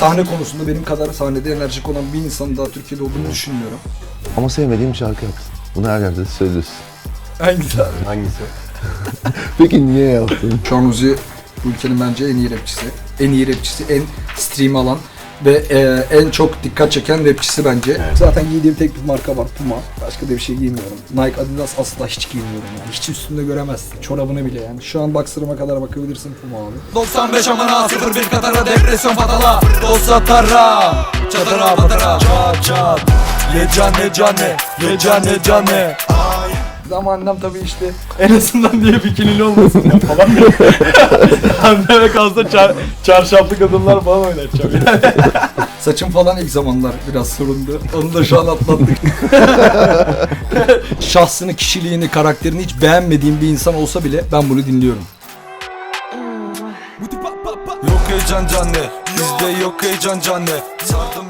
sahne konusunda benim kadar sahnede enerjik olan bir insanın daha Türkiye'de olduğunu düşünmüyorum. Ama sevmediğim şarkı yaptın. Bunu her yerde söylüyorsun. Hangisi abi? Hangisi? Peki niye yaptın? Şu an Uzi bu ülkenin bence en iyi rapçisi. En iyi rapçisi, en stream alan ve e, en çok dikkat çeken rapçisi bence. Zaten giydiğim tek bir marka var Puma. Başka da bir şey giymiyorum. Nike, Adidas asla hiç giymiyorum yani. Hiç üstünde göremezsin. Çorabını bile yani. Şu an boxer'ıma kadar bakabilirsin Puma abi. 95 amına 01 Katar'a depresyon patala Dost atara Çatıra patara Çat çat Ye cane cane Ye cane cane Ama annem tabii işte en azından diye bikinili olmasın ya falan. Anneme kalsa çar, çarşaflı kadınlar falan oynatacağım yani. Saçım falan ilk zamanlar biraz sorundu. Onu da şu an atlattık. Şahsını, kişiliğini, karakterini hiç beğenmediğim bir insan olsa bile ben bunu dinliyorum. Yok heyecan canne Bizde yok heyecan canne Sardım